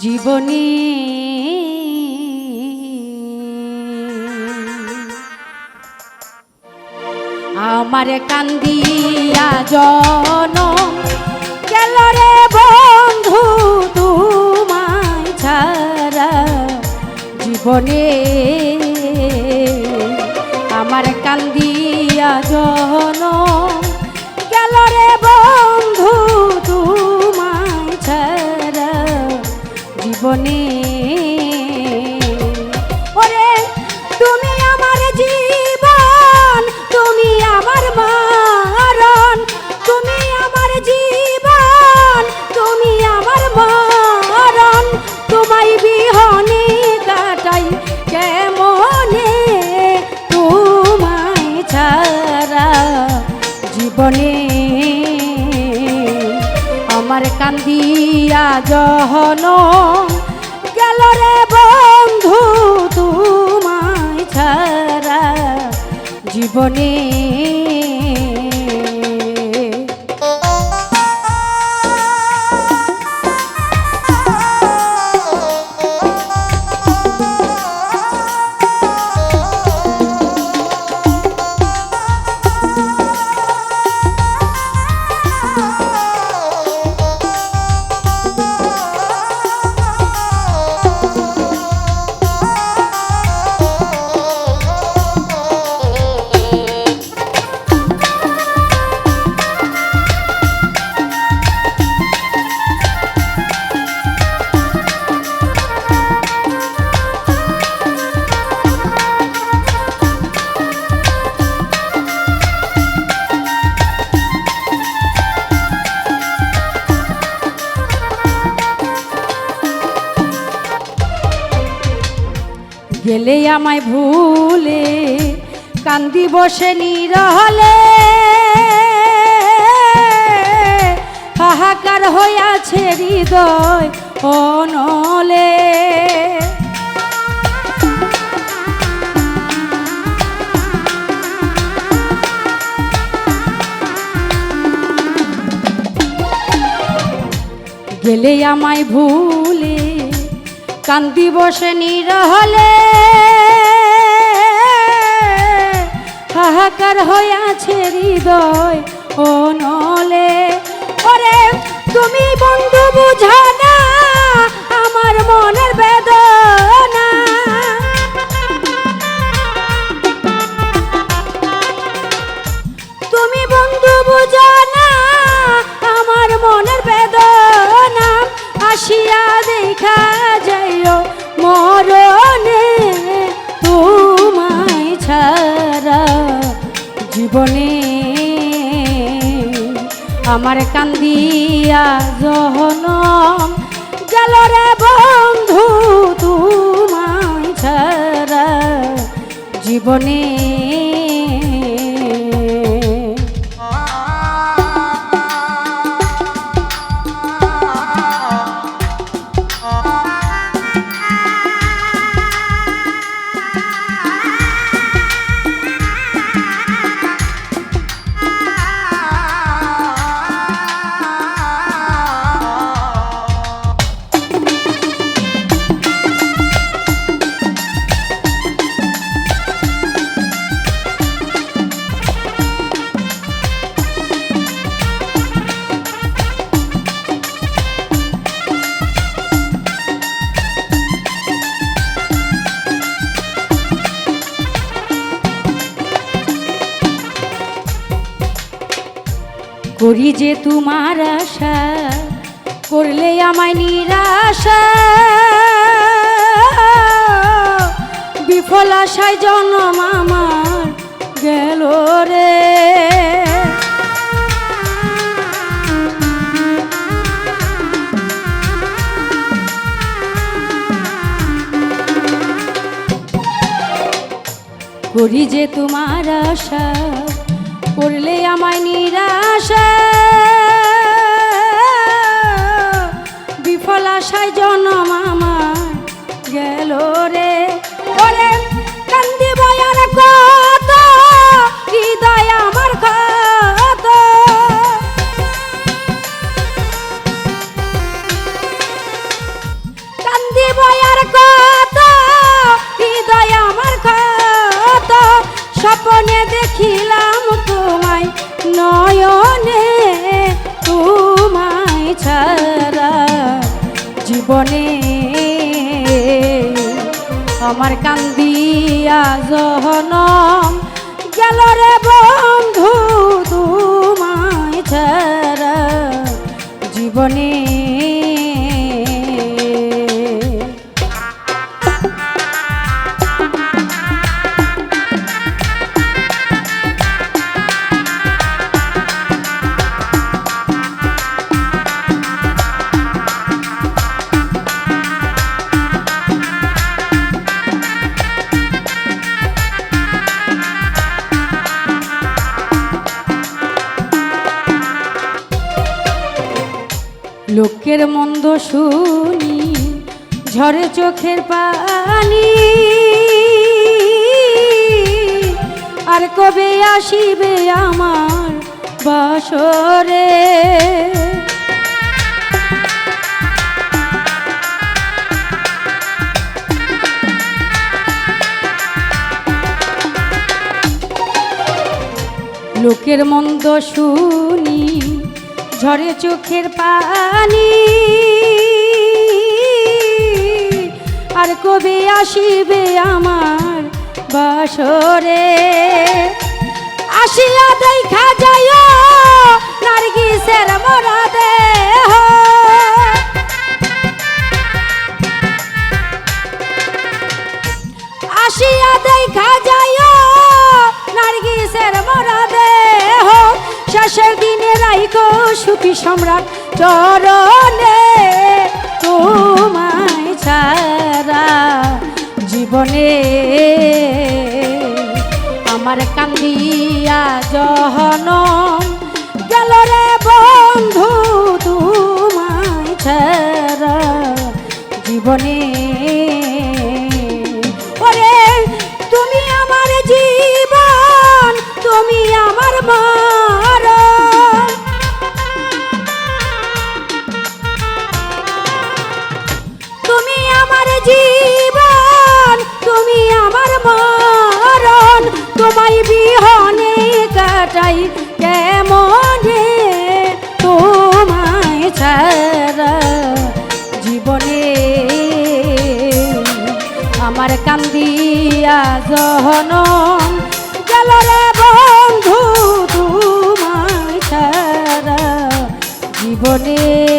জীবনী। আমার কান্দিয়া জন গেল রে বন্ধু তোমায় ছাড়া। জীবনে আমার কান্দিয়া জন জীবনে। ওরে, তুমি আমার জীবন, তুমি আমার মরণ, তুমি আমার জীবন, তুমি আমার মরণ। তোমায় বিহনে কাটাই কেমনে? তোমায় ছাড়া জীবনে আমার কান্দিয়া জহন গেল বন্ধু তোমায় ছাড়া জীবনে গেলে আমায় ভুলে কান্দি বসে নিরহলে। হাহাকার হইয়াছে হৃদয় অনলে। গেলে আমায় ভুলে কান্দি বসে নিরহলে। হাহাকার হইয়াছে হৃদয় ও নলে। ওরে তুমি বন্ধু বুঝা জীবনে আমার কান্দিয়া জহন গেল রে বন্ধু তোমার জীবনে। করি যে তোমার আশা, করলে আমায় নিরাশা। বিফল আশায় জন্ম আমার গেল রে। করি যে তোমার আশা করলে আমায় নিরাশা। বিফল আশায় জন্ম আমার গেল রে। ওরে জীবনে আমার কান্দিয়া জহনম গেল রে বন্ধু তোমায় ছাড়া জীবনে লোকের মন্দ শুনি ঝরে চোখের পানি। আর কবে আসিবে আমার বাসরে? লোকের মন্দ শুনি ঝরে চোখের পানি। আর কবে আসিবে আমার বাসরে? আসিয়া দেখা যায় নার্গিসের মরা দেহ সুখী সম্রাট চরণে তোমায় ছাড়া জীবনে আমার কান্দিয়া জহনম গেল রে বন্ধু, তোমায় ছাড়া জীবনে। ওরে, তুমি আমার জীবন, তুমি আমার মার জহনম গেল রে বন্ধু তোমার সারা জীবনে